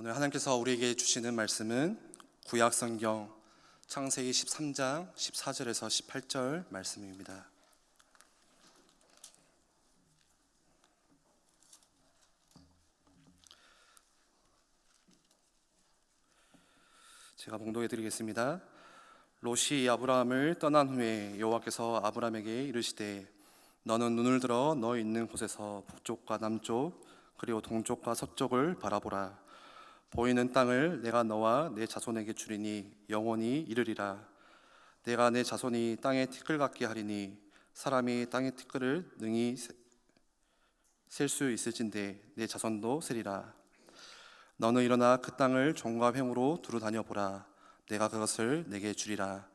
오늘 하나님께서 우리에게 주시는 말씀은 구약 성경 창세기 13장 14절에서 18절 말씀입니다. 제가 봉독해 드리겠습니다. 롯이 아브라함을 떠난 후에 여호와께서 아브라함에게 이르시되 너는 눈을 들어 너 있는 곳에서 북쪽과 남쪽 그리고 동쪽과 서쪽을 바라보라 보이는 땅을 내가 너와 내 자손에게 주리니 영원히 이르리라. 내가 내 자손이 땅의 티끌 같게 하리니 사람이 땅의 티끌을 능히 셀 수 있을진데 내 자손도 세리라. 너는 일어나 그 땅을 종과 횡으로 두루 다녀 보라. 내가 그것을 내게 주리라.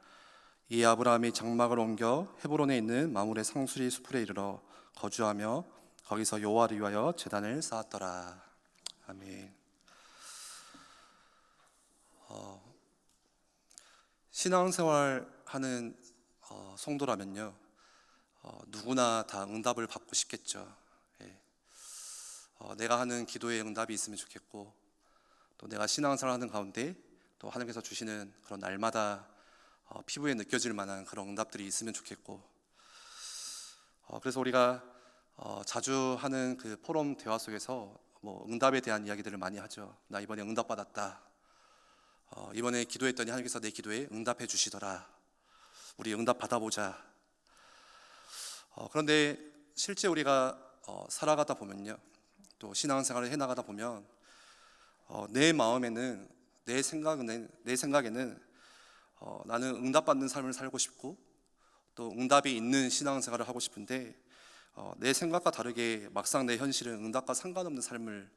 이 아브라함이 장막을 옮겨 헤브론에 있는 마물의 상수리 수풀에 이르러 거주하며 거기서 여호와를 위하여 제단을 쌓았더라. 아멘 어, 신앙생활 하는 어, 성도라면요 어, 누구나 다 응답을 받고 싶겠죠 예. 어, 내가 하는 기도에 응답이 있으면 좋겠고 또 내가 신앙생활 하는 가운데 또 하나님께서 주시는 그런 날마다 어, 피부에 느껴질 만한 그런 응답들이 있으면 좋겠고 어, 그래서 우리가 어, 자주 하는 그 포럼 대화 속에서 뭐 응답에 대한 이야기들을 많이 하죠. 나 이번에 응답 받았다. 어, 이번에 기도했더니 하나님께서 내 기도에 응답해 주시더라. 우리 응답 받아보자. 어, 그런데 실제 우리가 어, 살아가다 보면요, 또 신앙생활을 해나가다 보면 어, 내 마음에는 내 생각은 내 생각에는 어, 나는 응답받는 삶을 살고 싶고 또 응답이 있는 신앙생활을 하고 싶은데 어, 내 생각과 다르게 막상 내 현실은 응답과 상관없는 삶을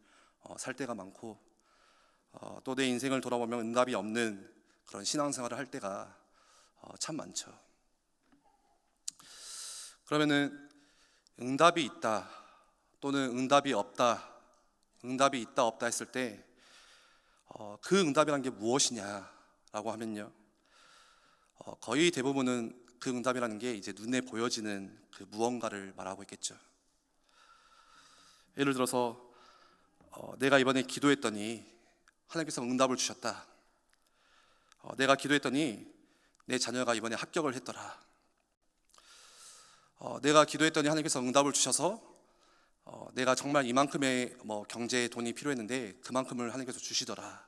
어, 살 때가 많고 어, 또내 인생을 돌아보면 응답이 없는 그런 신앙생활을 할 때가 어, 참 많죠. 그러면은 응답이 있다 또는 응답이 없다, 응답이 있다 없다 했을 때 어, 그 응답이란 게 무엇이냐라고 하면요. 어, 거의 대부분은 그 응답이라는 게 이제 눈에 보여지는 그 무언가를 말하고 있겠죠. 예를 들어서 어, 내가 이번에 기도했더니 하나님께서 응답을 주셨다. 어, 내가 기도했더니 내 자녀가 이번에 합격을 했더라. 어, 내가 기도했더니 하나님께서 응답을 주셔서 어, 내가 정말 이만큼의 뭐 경제에 돈이 필요했는데 그만큼을 하나님께서 주시더라.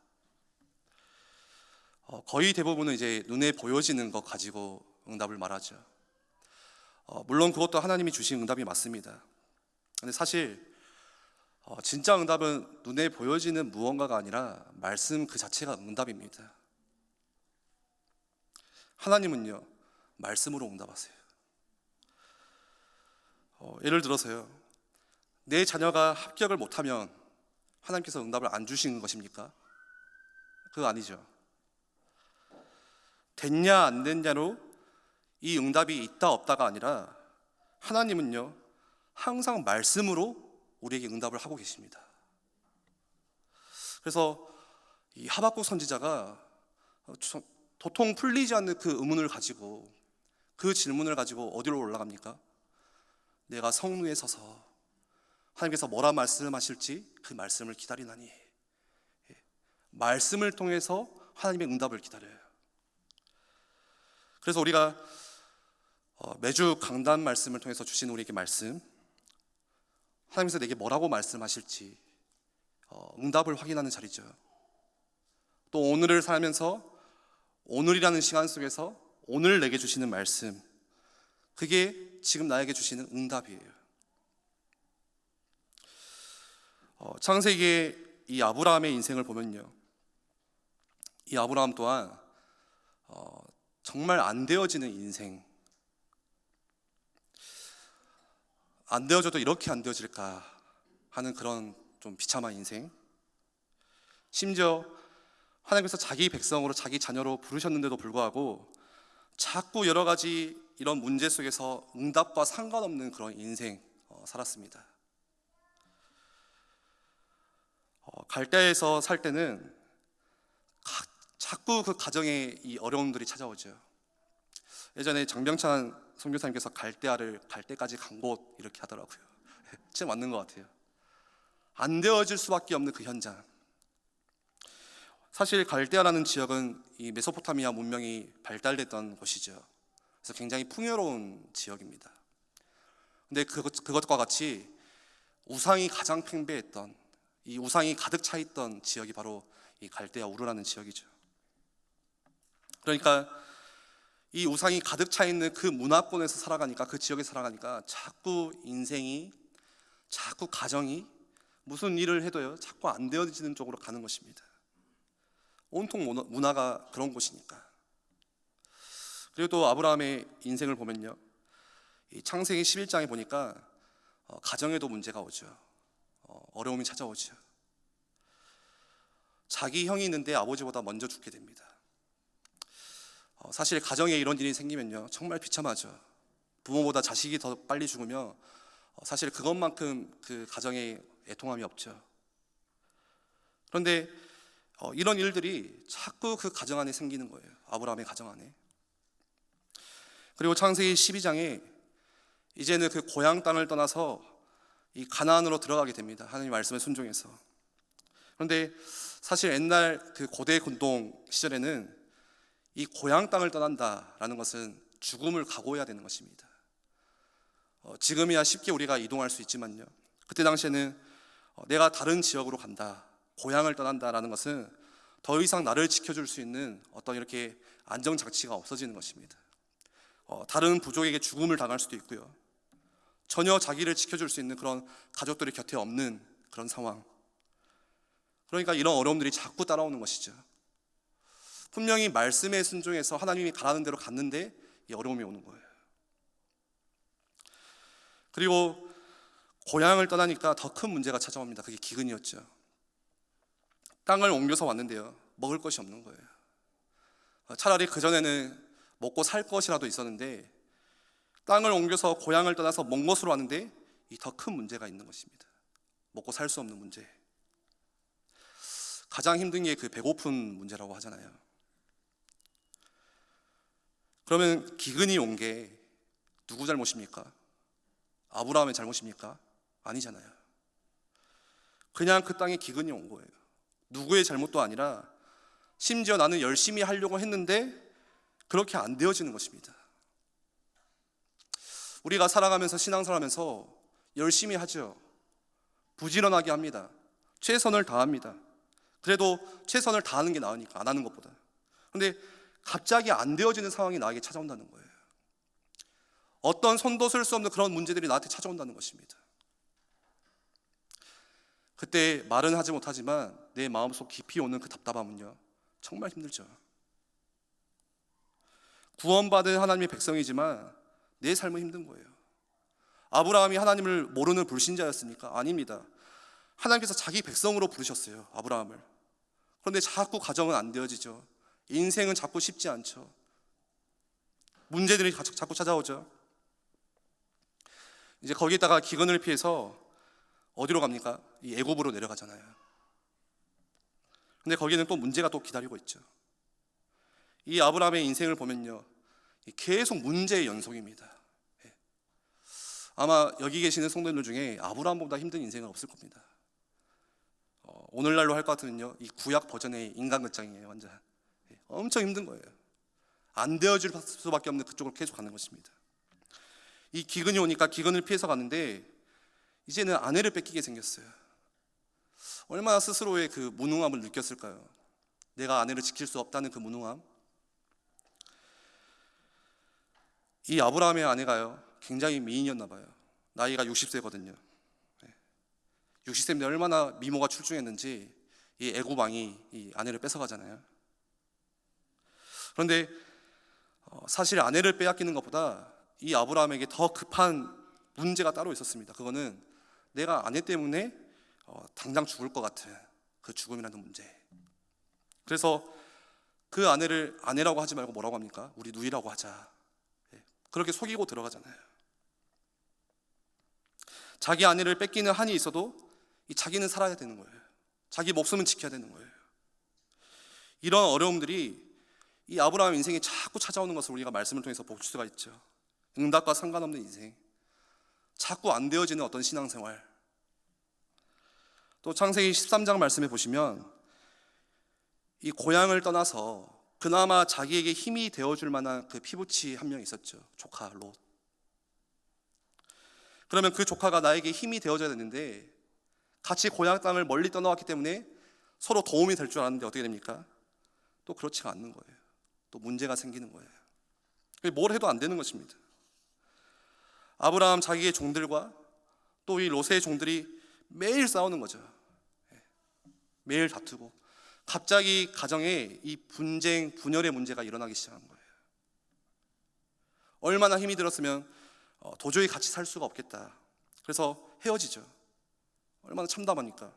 어, 거의 대부분은 이제 눈에 보여지는 것 가지고 응답을 말하죠. 어, 물론 그것도 하나님이 주신 응답이 맞습니다. 근데 사실 어, 진짜 응답은 눈에 보여지는 무언가가 아니라 말씀 그 자체가 응답입니다. 하나님은요 말씀으로 응답하세요. 어, 예를 들어서요 내 자녀가 합격을 못하면 하나님께서 응답을 안 주시는 것입니까? 그거 아니죠. 됐냐 안 됐냐로 이 응답이 있다 없다가 아니라 하나님은요 항상 말씀으로 우리에게 응답을 하고 계십니다. 그래서 이 하박국 선지자가 도통 풀리지 않는 그 의문을 가지고 그 질문을 가지고 어디로 올라갑니까? 내가 성루에 서서 하나님께서 뭐라 말씀하실지 그 말씀을 기다리나니 예. 말씀을 통해서 하나님의 응답을 기다려요. 그래서 우리가 어, 매주 강단 말씀을 통해서 주신 우리에게 말씀, 하나님께서 내게 뭐라고 말씀하실지 어, 응답을 확인하는 자리죠. 또 오늘을 살면서 오늘이라는 시간 속에서 오늘 내게 주시는 말씀, 그게 지금 나에게 주시는 응답이에요. 어, 창세기의 이 아브라함의 인생을 보면요, 이 아브라함 또한 어, 정말 안 되어지는 인생. 안 되어져도 이렇게 안 되어질까 하는 그런 좀 비참한 인생. 심지어 하나님께서 자기 백성으로 자기 자녀로 부르셨는데도 불구하고 자꾸 여러 가지 이런 문제 속에서 응답과 상관없는 그런 인생 어, 살았습니다. 어, 갈대에서 살 때는 자꾸 그 가정에 이 어려움들이 찾아오죠. 예전에 장병찬 선교사님께서 갈대아를 갈대까지 간 곳 이렇게 하더라고요. 진짜 맞는 것 같아요. 안 되어질 수밖에 없는 그 현장. 사실 갈대아라는 지역은 이 메소포타미아 문명이 발달됐던 곳이죠. 그래서 굉장히 풍요로운 지역입니다. 근데 그것, 그것과 같이 우상이 가장 팽배했던 이 우상이 가득 차 있던 지역이 바로 이 갈대아 우르라는 지역이죠. 그러니까 이 우상이 가득 차 있는 그 문화권에서 살아가니까 그 지역에 살아가니까 자꾸 인생이 자꾸 가정이 무슨 일을 해도요 자꾸 안 되어지는 쪽으로 가는 것입니다. 온통 문화- 문화가 그런 곳이니까. 그리고 또 아브라함의 인생을 보면요, 이 창세기 11장에 보니까 어, 가정에도 문제가 오죠. 어, 어려움이 찾아오죠. 자기 형이 있는데 아버지보다 먼저 죽게 됩니다. 어, 사실 가정에 이런 일이 생기면요 정말 비참하죠. 부모보다 자식이 더 빨리 죽으며 어, 사실 그것만큼 그 가정에 애통함이 없죠. 그런데 어, 이런 일들이 자꾸 그 가정 안에 생기는 거예요. 아브라함의 가정 안에. 그리고 창세기 12장에 이제는 그 고향 땅을 떠나서 이 가나안으로 들어가게 됩니다. 하나님 말씀에 순종해서. 그런데 사실 옛날 그 고대 군동 시절에는 이 고향 땅을 떠난다라는 것은 죽음을 각오해야 되는 것입니다. 어, 지금이야 쉽게 우리가 이동할 수 있지만요. 그때 당시에는 어, 내가 다른 지역으로 간다, 고향을 떠난다라는 것은 더 이상 나를 지켜줄 수 있는 어떤 이렇게 안정 장치가 없어지는 것입니다. 어, 다른 부족에게 죽음을 당할 수도 있고요. 전혀 자기를 지켜줄 수 있는 그런 가족들이 곁에 없는 그런 상황. 그러니까 이런 어려움들이 자꾸 따라오는 것이죠. 분명히 말씀에 순종해서 하나님이 가라는 대로 갔는데 이 어려움이 오는 거예요. 그리고 고향을 떠나니까 더 큰 문제가 찾아옵니다. 그게 기근이었죠. 땅을 옮겨서 왔는데요. 먹을 것이 없는 거예요. 어, 차라리 그전에는 먹고 살 것이라도 있었는데 땅을 옮겨서 고향을 떠나서 먼 곳으로 왔는데 이 더 큰 문제가 있는 것입니다. 먹고 살 수 없는 문제. 가장 힘든 게 그 배고픈 문제라고 하잖아요. 그러면 기근이 온 게 누구 잘못입니까? 아브라함의 잘못입니까? 아니잖아요. 그냥 그 땅에 기근이 온 거예요. 누구의 잘못도 아니라 심지어 나는 열심히 하려고 했는데 그렇게 안 되어지는 것입니다. 우리가 살아가면서 신앙생활하면서 열심히 하죠. 부지런하게 합니다. 최선을 다합니다. 그래도 최선을 다하는 게 나으니까 안 하는 것보다. 근데 갑자기 안 되어지는 상황이 나에게 찾아온다는 거예요. 어떤 손도 쓸 수 없는 그런 문제들이 나한테 찾아온다는 것입니다. 그때 말은 하지 못하지만 내 마음속 깊이 오는 그 답답함은요. 정말 힘들죠. 구원받은 하나님의 백성이지만 내 삶은 힘든 거예요. 아브라함이 하나님을 모르는 불신자였습니까? 아닙니다. 하나님께서 자기 백성으로 부르셨어요. 아브라함을. 그런데 자꾸 가정은 안 되어지죠. 인생은 자꾸 쉽지 않죠. 문제들이 자- 자꾸 찾아오죠. 이제 거기다가 기근을 피해서 어디로 갑니까? 이 애굽으로 내려가잖아요. 근데 거기는 또 문제가 또 기다리고 있죠. 이 아브라함의 인생을 보면요. 이 계속 문제의 연속입니다. 예. 아마 여기 계시는 성도들 중에 아브라함보다 힘든 인생은 없을 겁니다. 어, 오늘날로 할 것 같으면요. 이 구약 버전의 인간극장이에요, 완전. 예, 엄청 힘든 거예요. 안 되어질 수밖에 없는 그쪽으로 계속 가는 것입니다. 이 기근이 오니까 기근을 피해서 갔는데 이제는 아내를 뺏기게 생겼어요. 얼마나 스스로의 그 무능함을 느꼈을까요? 내가 아내를 지킬 수 없다는 그 무능함. 이 아브라함의 아내가요, 굉장히 미인이었나 봐요. 나이가 60세거든요. 60세인데 얼마나 미모가 출중했는지 이 애굽 왕이 이 아내를 뺏어가잖아요. 그런데 어, 사실 아내를 빼앗기는 것보다 이 아브라함에게 더 급한 문제가 따로 있었습니다. 그거는 내가 아내 때문에 어, 당장 죽을 것 같은 그 죽음이라는 문제. 그래서 그 아내를 아내라고 하지 말고 뭐라고 합니까? 우리 누이라고 하자. 예, 그렇게 속이고 들어가잖아요. 자기 아내를 뺏기는 한이 있어도 이 자기는 살아야 되는 거예요. 자기 목숨은 지켜야 되는 거예요. 이런 어려움들이 이 아브라함 인생에 자꾸 찾아오는 것을 우리가 말씀을 통해서 볼 수가 있죠. 응답과 상관없는 인생. 자꾸 안 되어지는 어떤 신앙생활. 또 창세기 13장 말씀에 보시면 이 고향을 떠나서 그나마 자기에게 힘이 되어줄 만한 그 피부치 한 명 있었죠. 조카 롯. 그러면 그 조카가 나에게 힘이 되어줘야 되는데 같이 고향 땅을 멀리 떠나왔기 때문에 서로 도움이 될 줄 알았는데 어떻게 됩니까? 또 그렇지가 않는 거예요. 또 문제가 생기는 거예요. 뭘 해도 안 되는 것입니다. 아브라함 자기의 종들과 또이 롯의 종들이 매일 싸우는 거죠. 예. 매일 다투고 갑자기 가정에 이 분쟁, 분열의 문제가 일어나기 시작한 거예요. 얼마나 힘이 들었으면 어, 도저히 같이 살 수가 없겠다. 그래서 헤어지죠. 얼마나 참담하니까.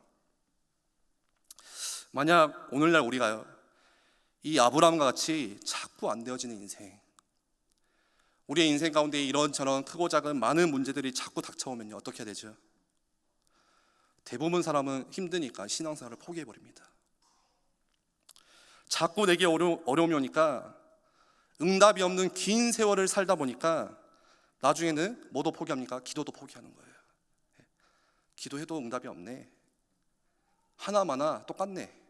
만약 오늘날 우리가요, 이 아브라함과 같이 자꾸 안 되어지는 인생, 우리의 인생 가운데 이런저런 크고 작은 많은 문제들이 자꾸 닥쳐오면요, 어떻게 해야 되죠? 대부분 사람은 힘드니까 신앙생활을 포기해버립니다. 자꾸 내게 어려, 어려움이 오니까 응답이 없는 긴 세월을 살다 보니까 나중에는 뭐도 포기합니까? 기도도 포기하는 거예요. 기도해도 응답이 없네. 하나마나 똑같네.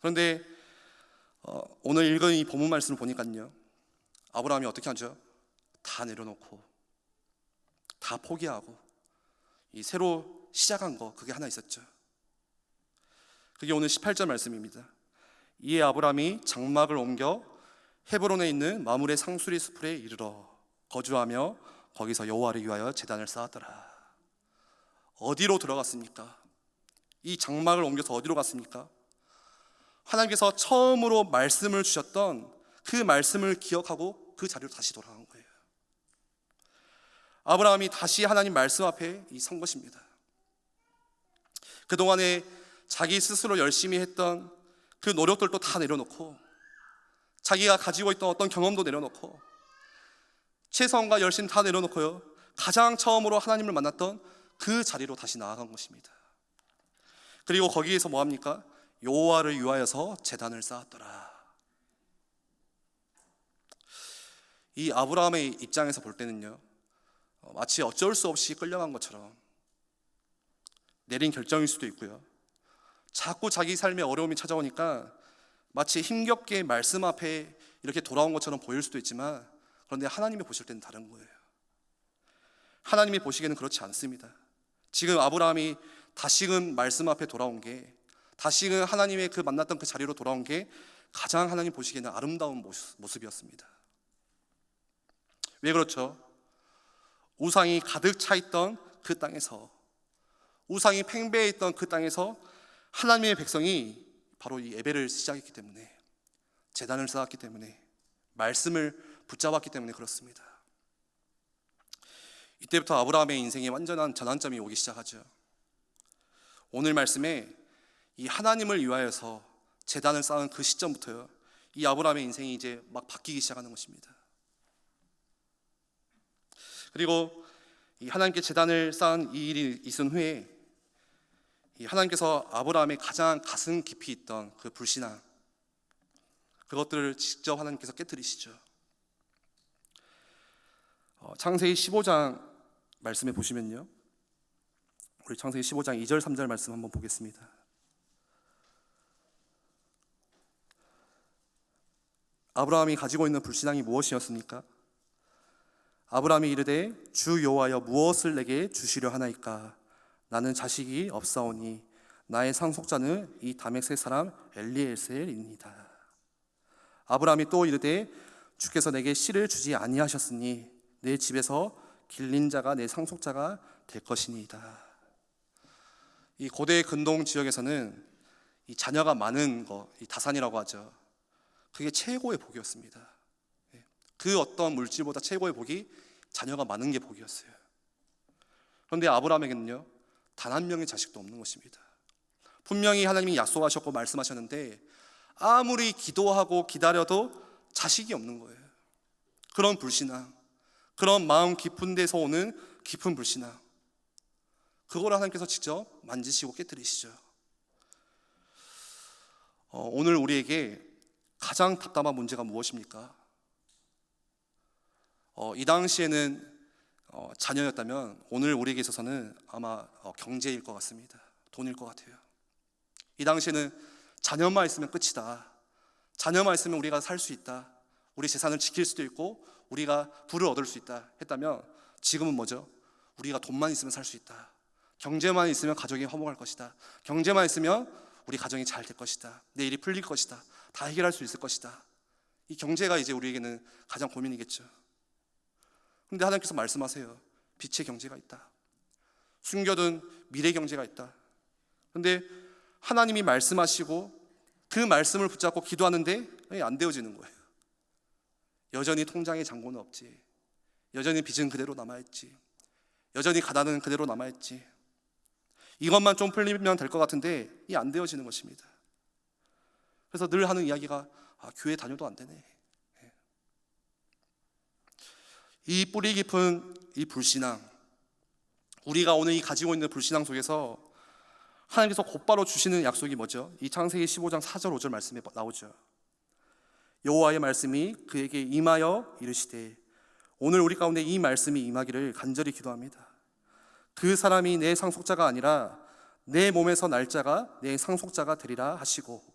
그런데 어, 오늘 읽은 이 본문 말씀을 보니까요. 아브라함이 어떻게 하죠? 다 내려놓고 다 포기하고 이 새로 시작한 거 그게 하나 있었죠. 그게 오늘 18절 말씀입니다. 이에 아브라함이 장막을 옮겨 헤브론에 있는 마물의 상수리 숲에 이르러 거주하며 거기서 여호와를 위하여 제단을 쌓았더라. 어디로 들어갔습니까? 이 장막을 옮겨서 어디로 갔습니까? 하나님께서 처음으로 말씀을 주셨던 그 말씀을 기억하고 그 자리로 다시 돌아간 거예요. 아브라함이 다시 하나님 말씀 앞에 선 것입니다. 그동안에 자기 스스로 열심히 했던 그 노력들도 다 내려놓고 자기가 가지고 있던 어떤 경험도 내려놓고 최선과 열심 다 내려놓고요. 가장 처음으로 하나님을 만났던 그 자리로 다시 나아간 것입니다. 그리고 거기에서 뭐 합니까? 여호와를 위하여서 제단을 쌓았더라. 이 아브라함의 입장에서 볼 때는요. 어, 마치 어쩔 수 없이 끌려간 것처럼 내린 결정일 수도 있고요. 자꾸 자기 삶에 어려움이 찾아오니까 마치 힘겹게 말씀 앞에 이렇게 돌아온 것처럼 보일 수도 있지만 그런데 하나님이 보실 때는 다른 거예요. 하나님이 보시기에는 그렇지 않습니다. 지금 아브라함이 다시금 말씀 앞에 돌아온 게 다시금 하나님의 그 만났던 그 자리로 돌아온 게 가장 하나님 보시기에는 아름다운 모습 이었습니다. 왜 그렇죠? 우상이 가득 차 있던 그 땅에서 우상이 팽배해 있던 그 땅에서 하나님의 백성이 바로 이 예배를 시작했기 때문에 재단을 쌓았기 때문에 말씀을 붙잡았기 때문에 그렇습니다. 이때부터 아브라함의 인생에 완전한 전환점이 오기 시작하죠. 오늘 말씀에 이 하나님을 위하여서 재단을 쌓은 그 시점부터요. 이 아브라함의 인생이 이제 막 바뀌기 시작하는 것입니다. 그리고 이 하나님께 재단을 쌓은 이 일이 있은 후에 하나님께서 아브라함의 가장 가슴 깊이 있던 그 불신앙 그것들을 직접 하나님께서 깨뜨리시죠. 어, 창세기 15장 말씀에 보시면요. 우리 창세기 15장 2절 3절 말씀 한번 보겠습니다. 아브라함이 가지고 있는 불신앙이 무엇이었습니까? 아브라함이 이르되 주 여호와여 무엇을 내게 주시려 하나이까 나는 자식이 없사오니 나의 상속자는 이 다메섹 사람 엘리에셀입니다. 아브라함이 또 이르되 주께서 내게 씨를 주지 아니하셨으니 내 집에서 길린 자가 내 상속자가 될 것이니이다. 이 고대 근동 지역에서는 이 자녀가 많은 거, 이 다산이라고 하죠. 그게 최고의 복이었습니다. 예. 그 어떤 물질보다 최고의 복이 자녀가 많은 게 복이었어요. 그런데 아브라함에게는요, 단 한 명의 자식도 없는 것입니다. 분명히 하나님이 약속하셨고 말씀하셨는데 아무리 기도하고 기다려도 자식이 없는 거예요. 그런 불신앙, 그런 마음 깊은 데서 오는 깊은 불신앙. 그걸 하나님께서 직접 만지시고 깨뜨리시죠. 어, 오늘 우리에게 가장 답답한 문제가 무엇입니까? 어, 이 당시에는 어, 자녀였다면 오늘 우리에게 있어서는 아마 어, 경제일 것 같습니다. 돈일 것 같아요. 이 당시에는 자녀만 있으면 끝이다. 자녀만 있으면 우리가 살 수 있다. 우리 재산을 지킬 수도 있고 우리가 부를 얻을 수 있다 했다면 지금은 뭐죠? 우리가 돈만 있으면 살 수 있다. 경제만 있으면 가정이 화목할 것이다. 경제만 있으면 우리 가정이 잘 될 것이다. 내 일이 풀릴 것이다. 다 해결할 수 있을 것이다. 이 경제가 이제 우리에게는 가장 고민이겠죠. 근데 하나님께서 말씀하세요. 빛의 경제가 있다. 숨겨둔 미래 경제가 있다. 근데 하나님이 말씀하시고 그 말씀을 붙잡고 기도하는데 안 되어지는 거예요. 여전히 통장에 잔고는 없지. 여전히 빚은 그대로 남아있지. 여전히 가난은 그대로 남아있지. 이것만 좀 풀리면 될 것 같은데 이 안 되어지는 것입니다. 그래서 늘 하는 이야기가 아, 교회 다녀도 안 되네. 예. 이 뿌리 깊은 이 불신앙, 우리가 오늘 이 가지고 있는 불신앙 속에서 하나님께서 곧바로 주시는 약속이 뭐죠? 이 창세기 15장 4절 5절 말씀에 나오죠. 여호와의 말씀이 그에게 임하여 이르시되 오늘 우리 가운데 이 말씀이 임하기를 간절히 기도합니다. 그 사람이 내 상속자가 아니라 내 몸에서 날짜가 내 상속자가 되리라 하시고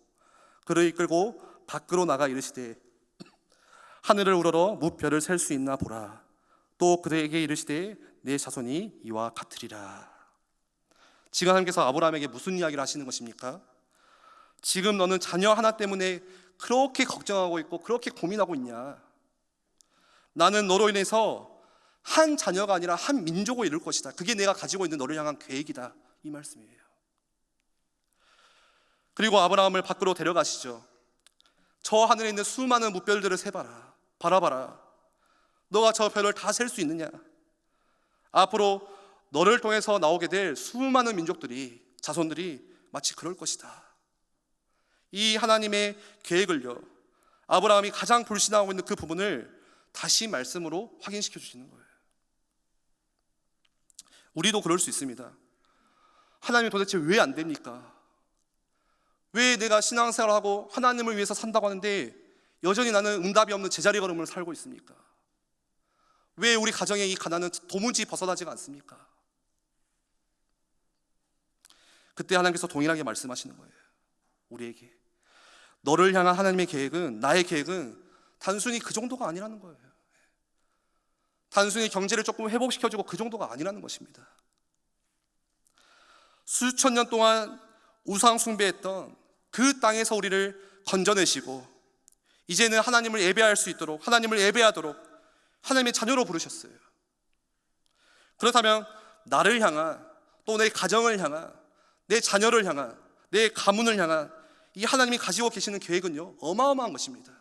그를 이끌고 밖으로 나가 이르시되 하늘을 우러러 무별을 셀 수 있나 보라 또 그들에게 이르시되 내 자손이 이와 같으리라 지금 하나님께서 아브라함에게 무슨 이야기를 하시는 것입니까? 지금 너는 자녀 하나 때문에 그렇게 걱정하고 있고 그렇게 고민하고 있냐? 나는 너로 인해서 한 자녀가 아니라 한 민족을 이룰 것이다. 그게 내가 가지고 있는 너를 향한 계획이다. 이 말씀이에요. 그리고 아브라함을 밖으로 데려가시죠. 저 하늘에 있는 수많은 무별들을 세봐라. 바라봐라. 너가 저 별을 다 셀 수 있느냐? 앞으로 너를 통해서 나오게 될 수많은 민족들이 자손들이 마치 그럴 것이다. 이 하나님의 계획을요. 아브라함이 가장 불신하고 있는 그 부분을 다시 말씀으로 확인시켜 주시는 거예요. 우리도 그럴 수 있습니다. 하나님이 도대체 왜 안 됩니까? 왜 내가 신앙생활하고 하나님을 위해서 산다고 하는데 여전히 나는 응답이 없는 제자리 걸음을 살고 있습니까? 왜 우리 가정의 이 가난은 도무지 벗어나지가 않습니까? 그때 하나님께서 동일하게 말씀하시는 거예요. 우리에게. 너를 향한 하나님의 계획은, 나의 계획은 단순히 그 정도가 아니라는 거예요. 단순히 경제를 조금 회복시켜주고 그 정도가 아니라는 것입니다. 수천 년 동안 우상 숭배했던 그 땅에서 우리를 건져내시고 이제는 하나님을 예배할 수 있도록 하나님을 예배하도록 하나님의 자녀로 부르셨어요. 그렇다면 나를 향한 또 내 가정을 향한 내 자녀를 향한 내 가문을 향한 이 하나님이 가지고 계시는 계획은요 어마어마한 것입니다.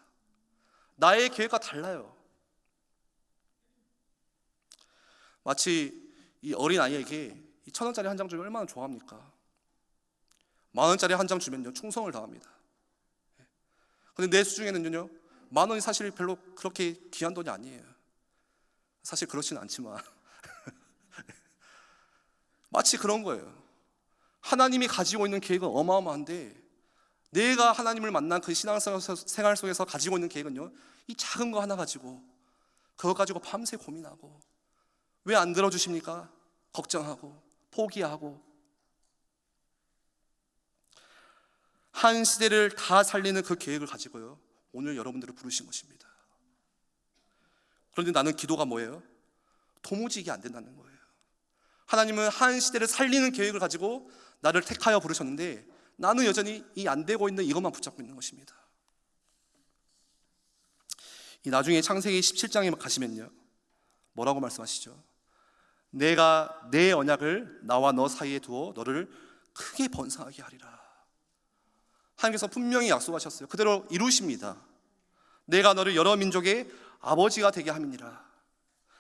나의 계획과 달라요. 마치 이 어린 아이에게 천 원짜리 한 장 주면 얼마나 좋아합니까? 만 원짜리 한 장 주면요 충성을 다합니다. 근데 내 수중에는요 만 원이 사실 별로 그렇게 귀한 돈이 아니에요. 사실 그렇지는 않지만 마치 그런 거예요. 하나님이 가지고 있는 계획은 어마어마한데 내가 하나님을 만난 그 신앙생활 속에서 가지고 있는 계획은요 이 작은 거 하나 가지고 그거 가지고 밤새 고민하고 왜 안 들어주십니까? 걱정하고 포기하고 한 시대를 다 살리는 그 계획을 가지고요 오늘 여러분들을 부르신 것입니다. 그런데 나는 기도가 뭐예요? 도무지 이게 안 된다는 거예요. 하나님은 한 시대를 살리는 계획을 가지고 나를 택하여 부르셨는데 나는 여전히 이 안 되고 있는 이것만 붙잡고 있는 것입니다. 이 나중에 창세기 17장에 가시면요. 뭐라고 말씀하시죠? 내가 내 언약을 나와 너 사이에 두어 너를 크게 번성하게 하리라. 하나님께서 분명히 약속하셨어요. 그대로 이루십니다. 내가 너를 여러 민족의 아버지가 되게 함이니라.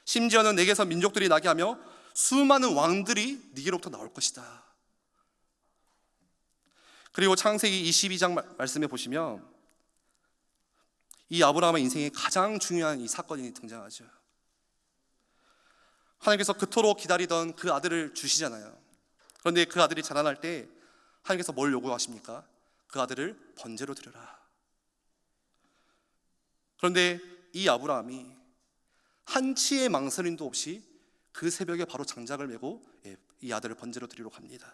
심지어는 내게서 민족들이 나게 하며 수많은 왕들이 네게로부터 나올 것이다. 그리고 창세기 22장 말씀에 보시면 이 아브라함의 인생에 가장 중요한 이 사건이 등장하죠. 하나님께서 그토록 기다리던 그 아들을 주시잖아요. 그런데 그 아들이 자라날 때 하나님께서 뭘 요구하십니까? 그 아들을 번제로 드려라. 그런데 이 아브라함이 한치의 망설임도 없이 그 새벽에 바로 장작을 메고 예, 이 아들을 번제로 드리러 갑니다.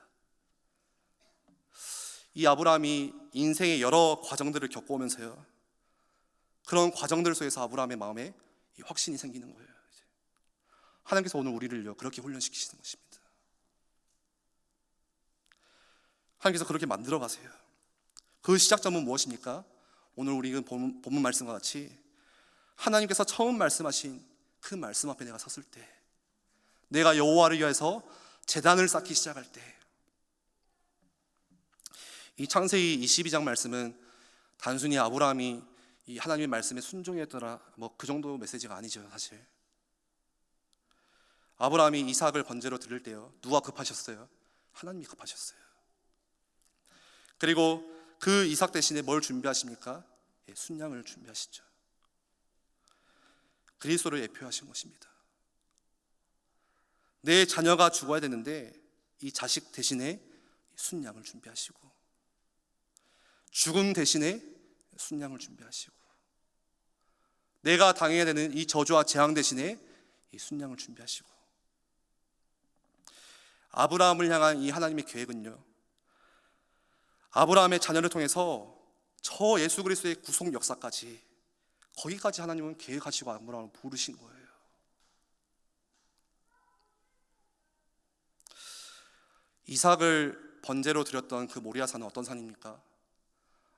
이 아브라함이 인생의 여러 과정들을 겪어오면서요. 그런 과정들 속에서 아브라함의 마음에 이 확신이 생기는 거예요. 하나님께서 오늘 우리를요 그렇게 훈련시키시는 것입니다. 하나님께서 그렇게 만들어 가세요. 그 시작점은 무엇입니까? 오늘 우리 그 본문, 본문 말씀과 같이 하나님께서 처음 말씀하신 그 말씀 앞에 내가 섰을 때 내가 여호와를 위해서 재단을 쌓기 시작할 때 이 창세기 22장 말씀은 단순히 아브라함이 이 하나님의 말씀에 순종했더라 뭐 그 정도 메시지가 아니죠 사실 아브라함이 이삭을 번제로 드릴 때요 누가 급하셨어요? 하나님이 급하셨어요 그리고 그 이삭 대신에 뭘 준비하십니까? 예, 순양을 준비하시죠 그리스도를 예표하신 것입니다 내 자녀가 죽어야 되는데 이 자식 대신에 순양을 준비하시고 죽음 대신에 순양을 준비하시고 내가 당해야 되는 이 저주와 재앙 대신에 이 순양을 준비하시고 아브라함을 향한 이 하나님의 계획은요 아브라함의 자녀를 통해서 저 예수 그리스도의 구속 역사까지 거기까지 하나님은 계획하시고 아브라함을 부르신 거예요. 이삭을 번제로 드렸던 그 모리아 산은 어떤 산입니까?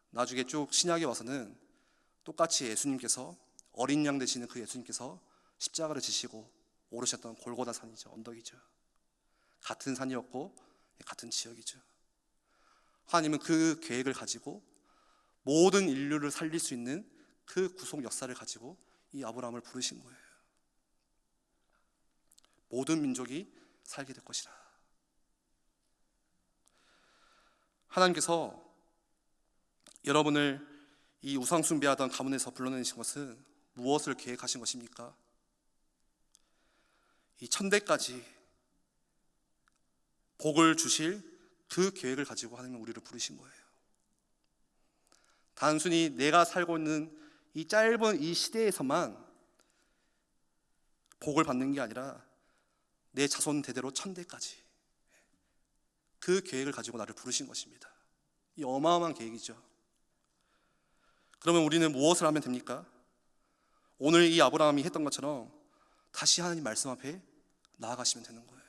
나중에 쭉 신약에 와서는 똑같이 예수님께서 어린 양 되시는 그 예수님께서 십자가를 지시고 오르셨던 골고다 산이죠. 언덕이죠. 같은 산이었고 같은 지역이죠. 하나님은 그 계획을 가지고 모든 인류를 살릴 수 있는 그 구속 역사를 가지고 이 아브라함을 부르신 거예요. 모든 민족이 살게 될 것이라. 하나님께서 여러분을 이 우상 숭배하던 가문에서 불러내신 것은 무엇을 계획하신 것입니까? 이 천대까지 복을 주실 그 계획을 가지고 하나님은 우리를 부르신 거예요. 단순히 내가 살고 있는 이 짧은 이 시대에서만 복을 받는 게 아니라 내 자손 대대로 천대까지 그 계획을 가지고 나를 부르신 것입니다. 이 어마어마한 계획이죠. 그러면 우리는 무엇을 하면 됩니까? 오늘 이 아브라함이 했던 것처럼 다시 하나님 말씀 앞에 나아가시면 되는 거예요.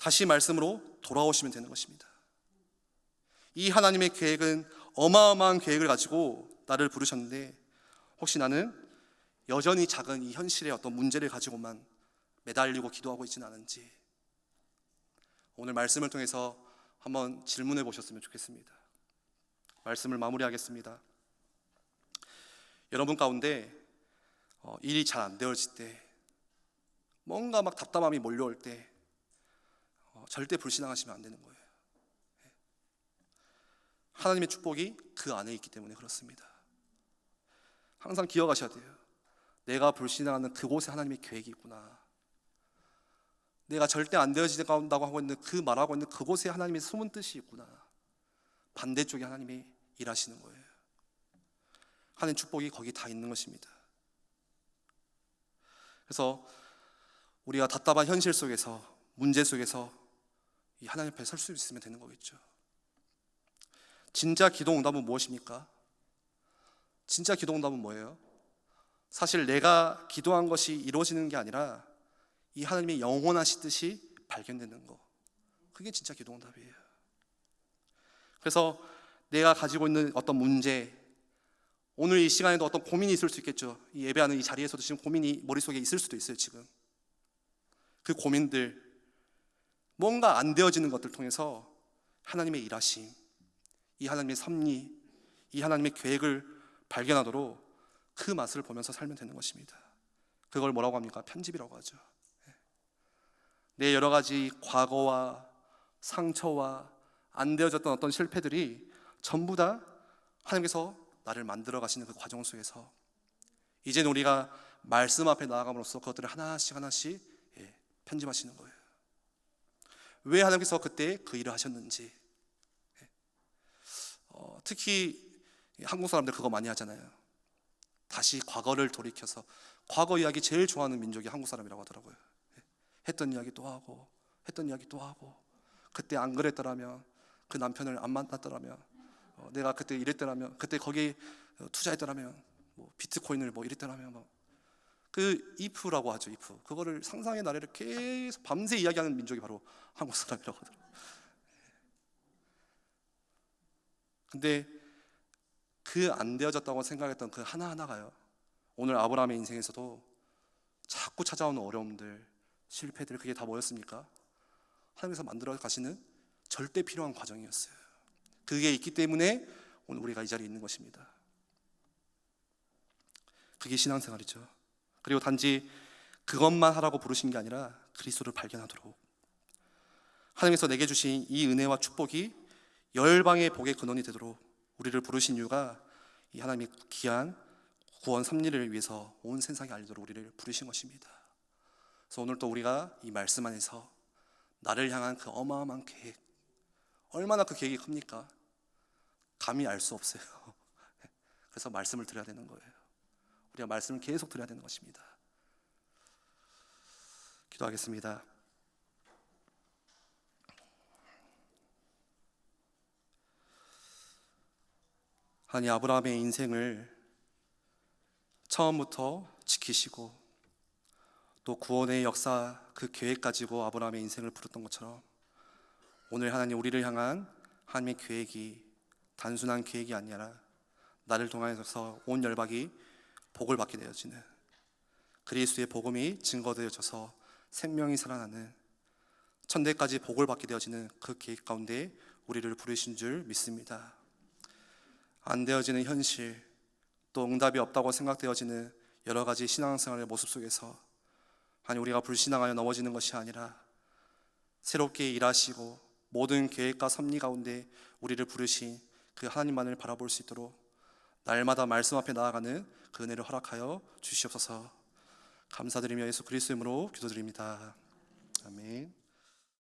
다시 말씀으로 돌아오시면 되는 것입니다. 이 하나님의 계획은 어마어마한 계획을 가지고 나를 부르셨는데 혹시 나는 여전히 작은 이 현실의 어떤 문제를 가지고만 매달리고 기도하고 있지는 않은지 오늘 말씀을 통해서 한번 질문해 보셨으면 좋겠습니다. 말씀을 마무리하겠습니다. 여러분 가운데 어, 일이 잘 안 되어질 때 뭔가 막 답답함이 몰려올 때 어, 절대 불신앙하시면 안 되는 거예요. 하나님의 축복이 그 안에 있기 때문에 그렇습니다. 항상 기억하셔야 돼요. 내가 불신앙하는 그곳에 하나님의 계획이 있구나. 내가 절대 안 되어진다고 하고 있는 그 말하고 있는 그곳에 하나님의 숨은 뜻이 있구나. 반대쪽에 하나님이 일하시는 거예요. 하나님 축복이 거기 다 있는 것입니다. 그래서 우리가 답답한 현실 속에서 문제 속에서 이 하나님 앞에 설 수 있으면 되는 거겠죠. 진짜 기도 응답은 무엇입니까? 진짜 기도 응답은 뭐예요? 사실 내가 기도한 것이 이루어지는 게 아니라 이 하나님의 영원하신 뜻이 발견되는 거. 그게 진짜 기도 응답이에요. 그래서 내가 가지고 있는 어떤 문제, 오늘 이 시간에도 어떤 고민이 있을 수 있겠죠. 이 예배하는 이 자리에서도 지금 고민이 머릿속에 있을 수도 있어요, 지금. 그 고민들, 뭔가 안 되어지는 것들 통해서 하나님의 일하심, 이 하나님의 섭리, 이 하나님의 계획을 발견하도록 그 맛을 보면서 살면 되는 것입니다. 그걸 뭐라고 합니까? 편집이라고 하죠. 내 여러 가지 과거와 상처와 안 되어졌던 어떤 실패들이 전부 다 하나님께서 나를 만들어 가시는 그 과정 속에서 이제는 우리가 말씀 앞에 나아감으로써 그것들을 하나씩 하나씩 예, 편집하시는 거예요. 왜 하나님께서 그때 그 일을 하셨는지 예. 어, 특히 한국 사람들 그거 많이 하잖아요. 다시 과거를 돌이켜서 과거 이야기 제일 좋아하는 민족이 한국 사람이라고 하더라고요. 예. 했던 이야기 또 하고 했던 이야기 또 하고 그때 안 그랬더라면 그 남편을 안 만났더라면 어, 내가 그때 이랬더라면 그때 거기에 어, 투자했더라면 뭐 비트코인을 뭐 이랬더라면 뭐 그 if라고 하죠 if 그거를 상상의 나래를 계속 밤새 이야기하는 민족이 바로 한국 사람이라고 하더라고요. 근데 그 안 되어졌다고 생각했던 그 하나하나가요. 오늘 아브라함의 인생에서도 자꾸 찾아오는 어려움들, 실패들 그게 다 뭐였습니까? 하나님께서 만들어 가시는 절대 필요한 과정이었어요. 그게 있기 때문에 오늘 우리가 이 자리에 있는 것입니다. 그게 신앙생활이죠. 그리고 단지 그것만 하라고 부르신 게 아니라 그리스도를 발견하도록 하나님께서 내게 주신 이 은혜와 축복이 열방의 복의 근원이 되도록 우리를 부르신 이유가 이 하나님의 귀한 구원 섭리를 위해서 온 세상에 알리도록 우리를 부르신 것입니다. 그래서 오늘 또 우리가 이 말씀 안에서 나를 향한 그 어마어마한 계획 얼마나 그 계획이 큽니까? 감히 알 수 없어요. 그래서 말씀을 드려야 되는 거예요. 우리가 말씀을 계속 드려야 되는 것입니다. 기도하겠습니다. 아니 아브라함의 인생을 처음부터 지키시고 또 구원의 역사 그 계획 가지고 아브라함의 인생을 부렸던 것처럼 오늘 하나님 우리를 향한 하나님의 계획이 단순한 계획이 아니라 나를 통하여서 온 열박이 복을 받게 되어지는 그리스도의 복음이 증거되어져서 생명이 살아나는 천대까지 복을 받게 되어지는 그 계획 가운데 우리를 부르신 줄 믿습니다. 안 되어지는 현실, 또 응답이 없다고 생각되어지는 여러 가지 신앙생활의 모습 속에서 아니 우리가 불신앙하여 넘어지는 것이 아니라 새롭게 일하시고 모든 계획과 섭리 가운데 우리를 부르신 그 하나님만을 바라볼 수 있도록 날마다 말씀 앞에 나아가는 그 은혜를 허락하여 주시옵소서. 감사드리며 예수 그리스도 이름으로 기도드립니다. 아멘.